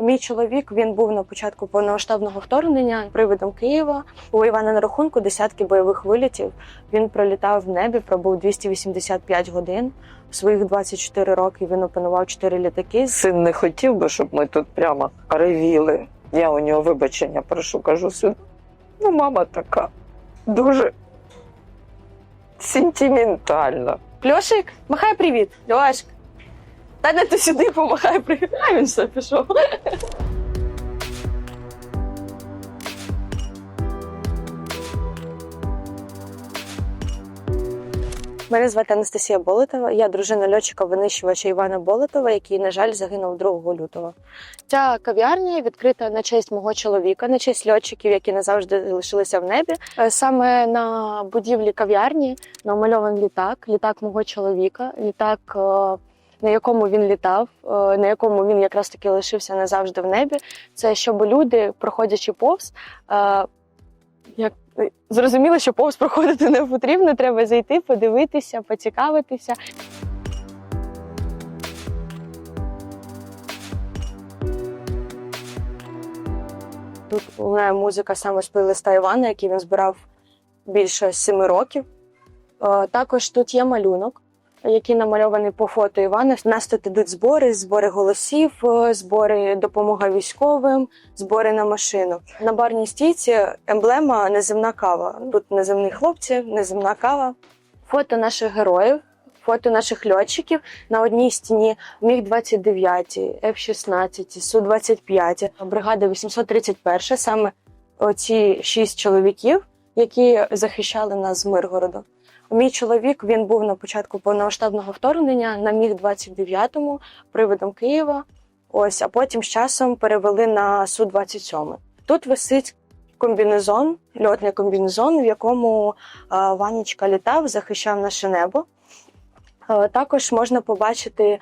Мій чоловік він був на початку повномасштабного вторгнення привидом Києва. У Івана на рахунку десятки бойових вилітів. Він пролітав в небі, пробув 285 годин. В своїх 24 роки він опанував 4 літаки. Син не хотів би, щоб ми тут прямо ревіли. Я у нього вибачення прошу, кажу син. Ну, мама така дуже сентиментальна. Льошик, махай привіт. Льошик. Та не ти сюди помахай привіт. Він все пішов. Мене звати Анастасія Болотова. Я дружина льотчика винищувача Івана Болотова, який, на жаль, загинув 2 лютого. Ця кав'ярня відкрита на честь мого чоловіка, на честь льотчиків, які назавжди лишилися в небі. Е, Саме на будівлі кав'ярні намальований літак, літак мого чоловіка, літак. Е, На якому він літав, е, на якому він якраз таки лишився назавжди в небі, це щоб люди, проходячи повз, е, як зрозуміли, що повз проходити не потрібно, треба зайти, подивитися, поцікавитися. Тут лунає музика саме з плейлиста Івана, який він збирав більше семи років. Е, Також тут є малюнок, який намальований по фото Івана. У нас тут ідуть збори, збори голосів, е, збори допомога військовим, збори на машину. На барній стійці емблема неземна кава. Тут неземні хлопці, неземна кава. Фото наших героїв, фото наших льотчиків на одній стіні міг 29 F-16, Су-25, бригада 831, саме оці шість чоловіків, які захищали нас з Миргороду. Мій чоловік він був на початку повномасштабного вторгнення на міг 29-му приводом Києва. Ось, а потім з часом перевели на су 27 Тут висить комбінезон, льотний комбінезон, в якому а, Ванічка літав, захищав наше небо. Також можна побачити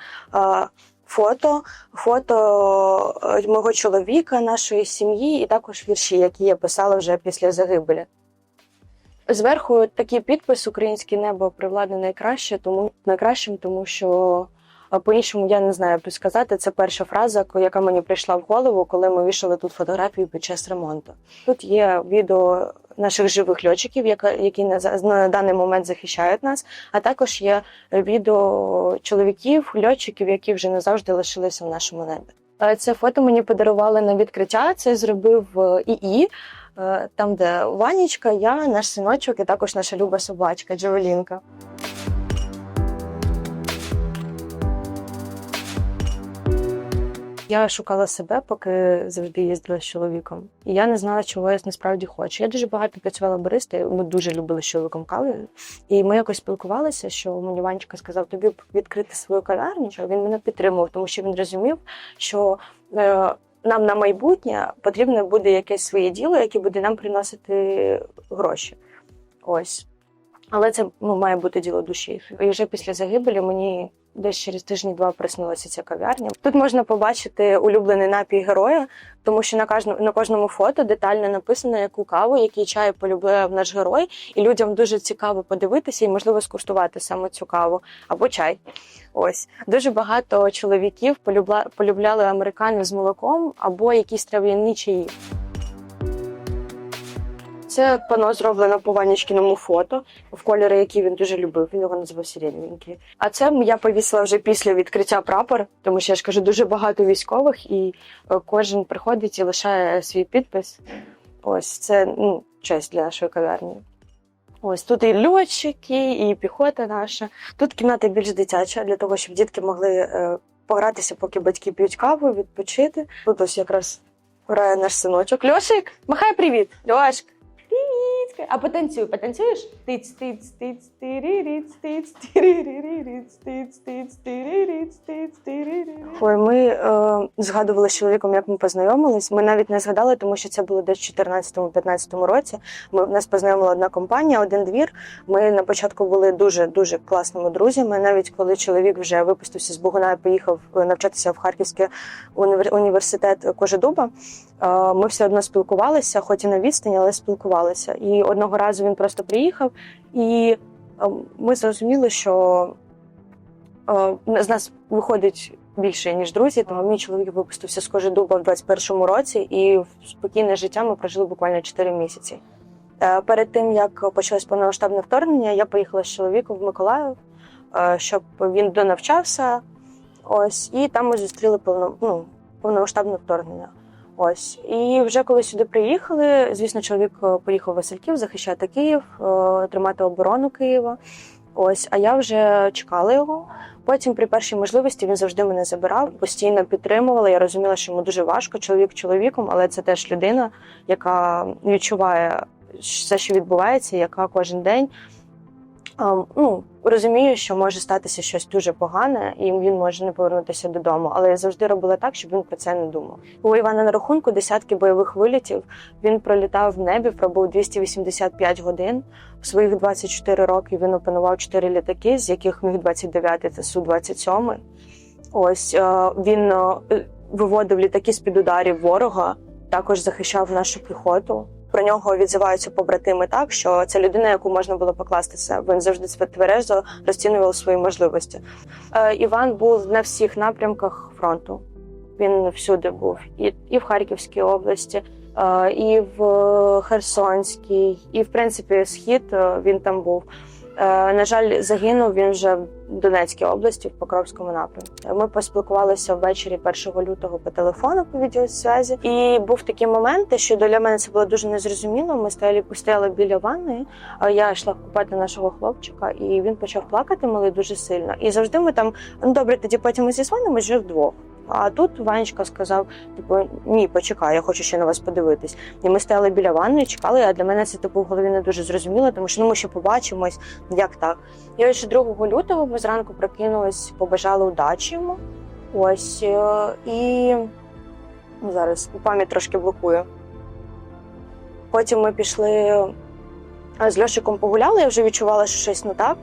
фото, фото е, мого чоловіка, нашої сім'ї, і також вірші, які я писала вже після загибелі. Зверху такий підпис Українське небо привладне найкраще, тому найкращим, тому що по-іншому я не знаю як сказати. Це перша фраза, яка мені прийшла в голову, коли ми вішали тут фотографії під час ремонту. Тут є відео наших живих льотчиків, які на, даний момент захищають нас, а також є відео чоловіків, льотчиків, які вже назавжди лишилися в нашому небі. Е, Це фото мені подарували на відкриття. Це зробив е, ІІ. Е, Там, де Ванічка, я, наш синочок і також наша люба собачка Джавелінка. Я шукала себе, поки завжди їздила з чоловіком. І я не знала, чого я насправді хочу. Я дуже багато працювала баристою, ми дуже любили з чоловіком кави. І ми якось спілкувалися, що мені Ванечка сказав, тобі відкрити свою кав'ярню. Він мене підтримував, тому що він розумів, що е, нам на майбутнє потрібно буде якесь своє діло, яке буде нам приносити гроші. Ось. Але це ну, має бути діло душі. І вже після загибелі мені десь через тижні-два приснилася ця кав'ярня. Тут можна побачити улюблений напій героя, тому що на кожному на кожному фото детально написано, яку каву, який чай полюбляв наш герой, і людям дуже цікаво подивитися і можливо скуштувати саме цю каву або чай. Ось дуже багато чоловіків полюбла, полюбляли американо з молоком або якісь трав'яні чаї. Це пано зроблено по Ванічкіному фото, в кольори, які він дуже любив. Він його назвав сиреневенький. А це я повісила вже після відкриття прапор, тому що я ж кажу, дуже багато військових, і е, кожен приходить і лишає свій підпис. Ось це ну, честь для нашої кав'ярні. Ось тут і льотчики, і піхота наша. Тут кімната більш дитяча для того, щоб дітки могли е, погратися, поки батьки п'ють каву, відпочити. Тут ось якраз грає наш синочок. Льошик, махай привіт! Льошик! Привіт! А потанцюй, потанцюєш? Тиць, тиць, тиць, тириріць, тиць, тириріць, тиць, тиць, тириріць, тиць, тириріць. Ой, ми е, згадували з чоловіком, як ми познайомились. Ми навіть не згадали, тому що це було десь в 14-15 році. Ми нас познайомила одна компанія, один двір. Ми на початку були дуже дуже класними друзями. Навіть коли чоловік вже випустився з Богуна і поїхав е, навчатися в Харківський універ- університет Кожедуба. Е, Ми все одно спілкувалися, хоч і на відстані, але спілкувалися. І одного разу він просто приїхав, і е, ми зрозуміли, що е, з нас виходить більше, ніж друзі. Тому мій чоловік випустився з кожи дуба в 21-му році, і в спокійне життя ми прожили буквально 4 місяці. Е, Перед тим як почалось повномасштабне вторгнення, я поїхала з чоловіком в Миколаїв, щоб він донавчався. Ось, і там ми зустріли повно, ну, вторгнення. Ось. І вже коли сюди приїхали, звісно, чоловік е, поїхав Васильків захищати Київ, е, тримати оборону Києва. Ось, а я вже чекала його. Потім, при першій можливості, він завжди мене забирав, постійно підтримувала. Я розуміла, що йому дуже важко, чоловік чоловіком, але це теж людина, яка відчуває все, що відбувається, яка кожен день ну, розуміє, що може статися щось дуже погане, і він може не повернутися додому. Але я завжди робила так, щоб він про це не думав. У Івана на рахунку десятки бойових вилітів. Він пролітав в небі, пробув 285 годин. В своїх 24 роки він опанував 4 літаки, з яких міг 29 це су 27 Ось е, він е, виводив літаки з під ударів ворога, також захищав нашу піхоту. Про нього відзиваються побратими так, що це людина, яку можна було покластися. Він завжди тверезо розцінював свої можливості. Е, Іван був на всіх напрямках фронту. Він всюди був, і, і в Харківській області, е, і в Херсонській, і в принципі схід е, він там був. Е, На жаль, загинув він вже в Донецькій області, в Покровському напрямку. Ми поспілкувалися ввечері 1 лютого по телефону по відеосвязі. І був такий момент, що для мене це було дуже незрозуміло. Ми стояли, стояли біля ванної, а я йшла купати нашого хлопчика, і він почав плакати малий дуже сильно. І завжди ми там ну добре, тоді потім ми зізвонимось вже вдвох. А тут Ванечка сказав: типу, ні, почекай, я хочу ще на вас подивитись. І ми стояли біля ванної, чекали. А для мене це типу в голові не дуже зрозуміло, тому що ну ми ще побачимось, як так. І ось 2 лютого ми зранку прокинулись, побажали удачі йому. Ось е, і зараз пам'ять трошки блокує. Потім ми пішли з Льошиком погуляли, я вже відчувала, що щось не так.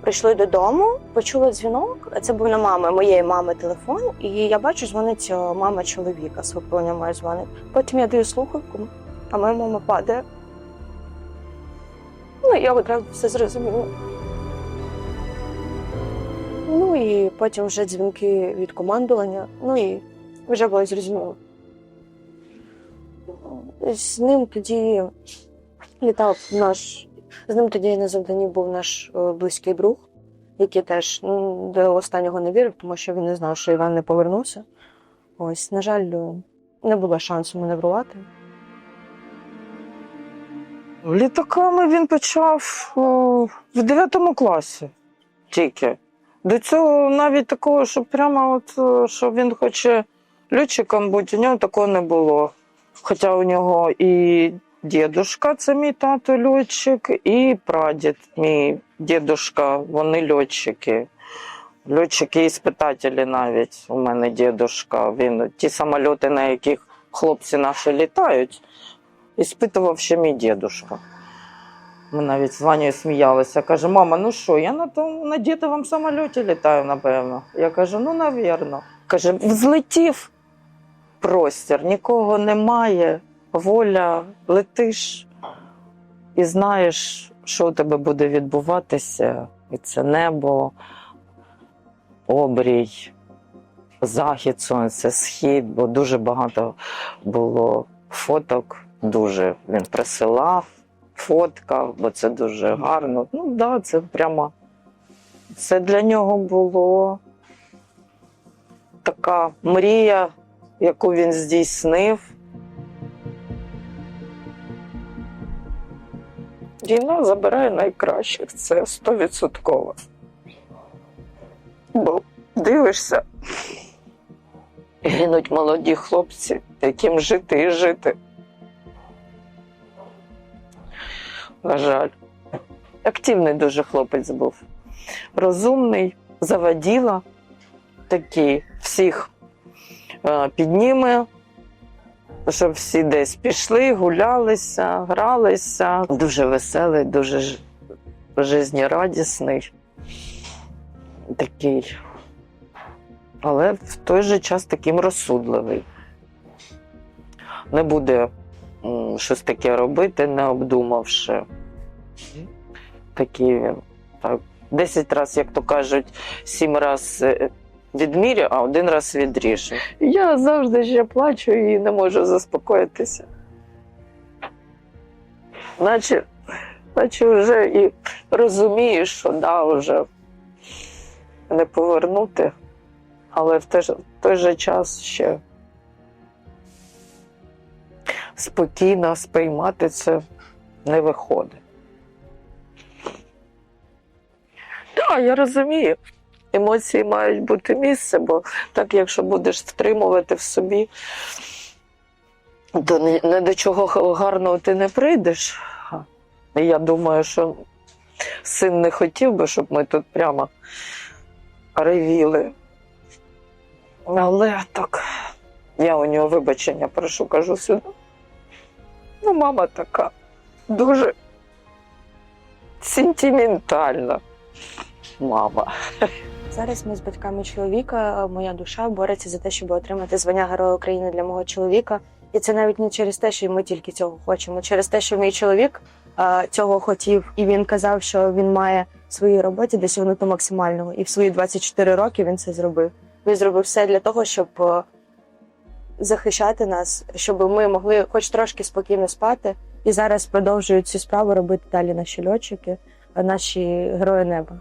Прийшли додому, почули дзвінок. Це був на мами, моєї мами телефон, і я бачу, дзвонить е, мама чоловіка, свекруня моя дзвонить. Потім я даю слухавку, а моя мама падає. Ну, я одразу все зрозуміла. Ну і потім вже дзвінки від командування. Ну і вже було зрозуміло. З ним тоді літав наш. З ним тоді на завданні був наш е, близький друг, який теж ну, до останнього не вірив, тому що він не знав, що Іван не повернувся. Ось, на жаль, е, не було шансу маневрувати. Літаками він почав о, в 9 класі тільки. До цього навіть такого, що прямо от, що він хоче льотчиком бути, у нього такого не було. Хоча у нього і дідушка, це мій тато льотчик, і прадід, мій дідушка, вони льотчики. Льотчики іспитателі навіть. У мене дідушка. Він ті самольоти, на яких хлопці наші літають, іспитував ще мій дідушка. Ми навіть з Ванею сміялися. Каже, мама, ну що, я на тому на дітовому самольоті літаю, напевно. Я кажу, ну, навірно. Каже, взлетів простір, нікого немає, воля, летиш і знаєш, що у тебе буде відбуватися. І це небо, обрій, захід сонця, схід, бо дуже багато було фоток, дуже він присилав, фоткав, бо це дуже гарно. Ну так, да, це прямо це для нього було така мрія, яку він здійснив. Війна забирає найкращих, це стовідсотково. Бо дивишся, гинуть молоді хлопці, яким жити і жити. На жаль, активний дуже хлопець був. Розумний, заводіла, такий всіх е, підніме, щоб всі десь пішли, гулялися, гралися. Дуже веселий, дуже ж-. Такий. Але в той же час таким розсудливий. Не буде щось таке робити, не обдумавши. Такий він. Так. Десять разів, як то кажуть, сім разів відмірю, а один раз відріжу. Я завжди ще плачу і не можу заспокоїтися. Наче, наче вже і розумію, що да, вже не повернути, але в той, в той же час ще спокійно сприймати це не виходить. Так, я розумію. Емоції мають бути місце, бо так, якщо будеш стримувати в собі, то ні, ні до чого гарного ти не прийдеш. І я думаю, що син не хотів би, щоб ми тут прямо ревіли. Але так, я у нього вибачення прошу, кажу сюди. Ну, мама така дуже сентиментальна мама. Зараз ми з батьками чоловіка, моя душа бореться за те, щоб отримати звання Героя України для мого чоловіка. І це навіть не через те, що ми тільки цього хочемо, через те, що мій чоловік а, цього хотів, і він казав, що він має в своїй роботі досягнути максимального. І в свої 24 роки він це зробив. Він зробив все для того, щоб е, захищати нас, щоб ми могли хоч трошки спокійно спати. І зараз продовжують цю справу робити далі наші льотчики, наші герої неба.